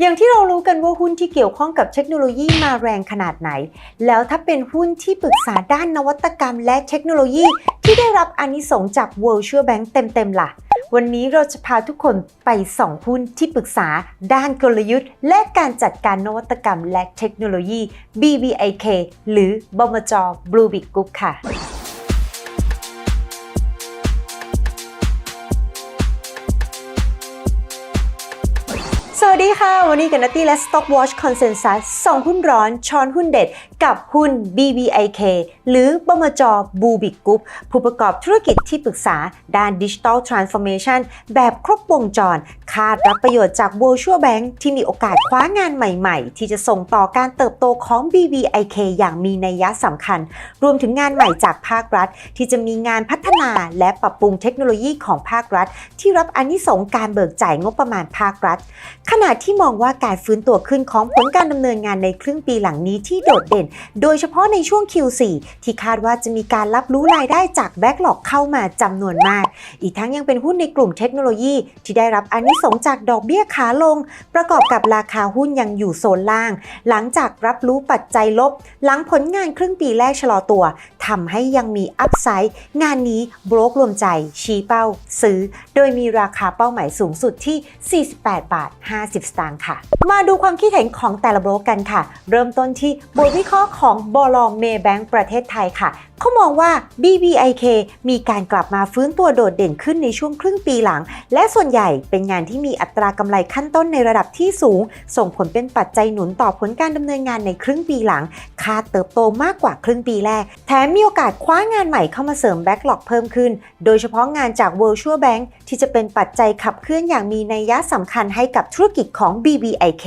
อย่างที่เรารู้กันว่าหุ้นที่เกี่ยวข้องกับเทคโนโลยีมาแรงขนาดไหน แล้วถ้าเป็นหุ้นที่ปรึกษาด้านนวัตกรรมและเทคโนโลยี ที่ได้รับอานิสงส์จาก Virtual Bank เต็มๆล่ะ วันนี้เราจะพาทุกคนไปส่องหุ้นที่ปรึกษาด้านกลยุทธ์ และการจัดการนวัตกรรมและเทคโนโลยี BBIK หรือบมจ Blue Big Group ค่ะ สวัสดีค่ะ วันนี้กับนัตตี้และ Stock Watch Consensus ส่องหุ้นร้อนช้อนหุ้นเด็ด กับหุ้น BBIK หรือบมจบูบิกกรุ๊ปผู้ประกอบธุรกิจที่ปรึกษาด้าน Digital Transformation แบบครบวงจร คาดรับประโยชน์จาก Virtual Bank ที่มีโอกาสคว้างานใหม่ๆ ที่จะส่งต่อการเติบโตของ BBIK อย่างมีนัยยะสำคัญ รวมถึงงานใหม่จากภาครัฐ ที่จะมีงานพัฒนาและปรับปรุงเทคโนโลยีของภาครัฐ ที่รับอนิสงการเบิกจ่ายงบประมาณภาครัฐขณะที่มองว่าการฟื้นตัวขึ้นของผลการดำเนินงานในครึ่งปีหลังนี้ที่โดดเด่น โดยเฉพาะในช่วง Q4 ที่คาดว่าจะมีการรับรู้รายได้จากแบ็กหลอกเข้ามาจำนวนมาก อีกทั้งยังเป็นหุ้นในกลุ่มเทคโนโลยี ที่ได้รับอานิสงจากดอกเบี้ยขาลง ประกอบกับราคาหุ้นยังอยู่โซนล่าง หลังจากรับรู้ปัจจัยลบ หลังผลงานครึ่งปีแรกชะลอตัวทำให้ยังมีอัพไซด์งานนี้โบรกรวมใจชี้เป้า ซื้อ โดยมีราคาเป้าหมายสูงสุดที่ 48 บาท50 สตางค์ค่ะ มาดูความคิดเห็นของแต่ละโบรกกันค่ะ เริ่มต้นที่บทวิเคราะห์ของบลเมแบงก์ประเทศไทยค่ะ เขามองว่า BBIK มีการกลับมาฟื้นตัวโดดเด่นขึ้นในช่วงครึ่งปีหลัง และส่วนใหญ่เป็นงานที่มีอัตรากำไรขั้นต้นในระดับที่สูง ส่งผลเป็นปัจจัยหนุนต่อผลการดำเนินงานในครึ่งปีหลัง คาดเติบโตมากกว่าครึ่งปีแรก แถมมีโอกาสคว้างานใหม่เข้ามาเสริมแบ็กหลอกเพิ่มขึ้น โดยเฉพาะงานจาก Virtual Bank ที่จะเป็นปัจจัยขับเคลื่อนอย่างมีนัยยะสำคัญให้กับธุรกิจของ BBIK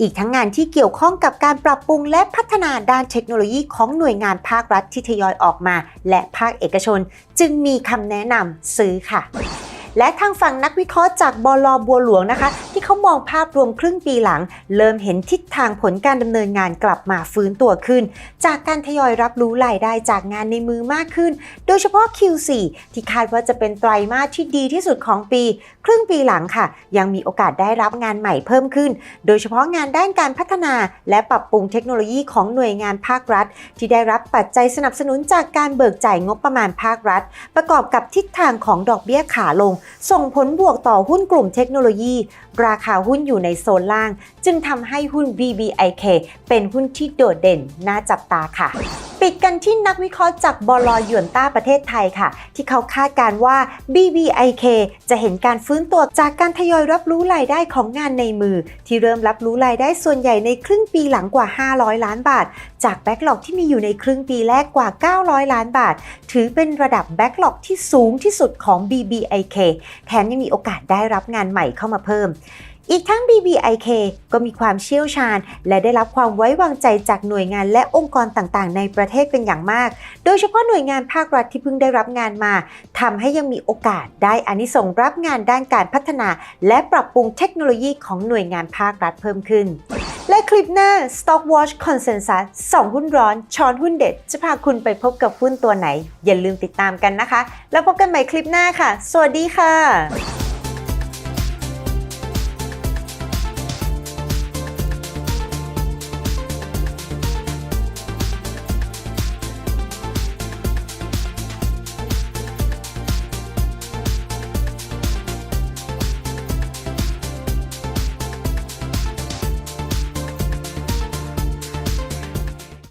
อีกทั้งงานที่เกี่ยวข้องกับการปรับปรุงและพัฒนาด้านเทคโนโลยีของหน่วยงานภาครัฐที่ทยอยออกมา และภาคเอกชน จึงมีคำแนะนำซื้อค่ะ และทางฝั่งนักวิเคราะห์จากบลบัวหลวงนะคะ ที่เขามองภาพรวมครึ่งปีหลัง เริ่มเห็นทิศทางผลการดำเนินงานกลับมาฟื้นตัวขึ้น จากการทยอยรับรู้รายได้จากงานในมือมากขึ้น โดยเฉพาะ Q4 ที่คาดว่าจะเป็นไตรมาสที่ดีที่สุดของปี ครึ่งปีหลังค่ะ ยังมีโอกาสได้รับงานใหม่เพิ่มขึ้น โดยเฉพาะงานด้านการพัฒนา และปรับปรุงเทคโนโลยีของหน่วยงานภาครัฐ ที่ได้รับปัจจัยสนับสนุนจากการเบิกจ่ายงบประมาณภาครัฐ ประกอบกับทิศทางของดอกเบี้ยขาลง ส่งผลบวกต่อหุ้นกลุ่มเทคโนโลยี ราคาหุ้นอยู่ในโซนล่าง จึงทำให้หุ้น BBIK เป็นหุ้นที่โดดเด่นน่าจับตาค่ะ ปิดกันที่นักวิเคราะห์จากบลหยวนต้าประเทศไทยค่ะ ที่เขาคาดการว่า BBIK จะเห็นการฟื้นตัวจากการทยอยรับรู้รายได้ของงานในมือ ที่เริ่มรับรู้รายได้ส่วนใหญ่ในครึ่งปีหลังกว่า 500 ล้านบาท จากแบ็กหลอกที่มีอยู่ในครึ่งปีแรกกว่า 900 ล้านบาท ถือเป็นระดับแบ็กหลอกที่สูงที่สุดของ BBIK แถมยังมีโอกาสได้รับงานใหม่เข้ามาเพิ่ม อีกทั้ง BBIK ก็มีความเชี่ยวชาญ และได้รับความไว้วางใจจากหน่วยงานและองค์กรต่างๆ ในประเทศเป็นอย่างมาก โดยเฉพาะหน่วยงานภาครัฐที่เพิ่งได้รับงานมาทำให้ยังมีโอกาสได้อานิสงรับงานด้านการพัฒนา และปรับปรุงเทคโนโลยีของหน่วยงานภาครัฐเพิ่มขึ้น และคลิปหน้า Stock Watch Consensus สองหุ้นร้อน ช้อนหุ้นเด็ด จะพาคุณไปพบกับหุ้นตัวไหน อย่าลืมติดตามกันนะคะ แล้วพบกันใหม่คลิปหน้าค่ะ สวัสดีค่ะ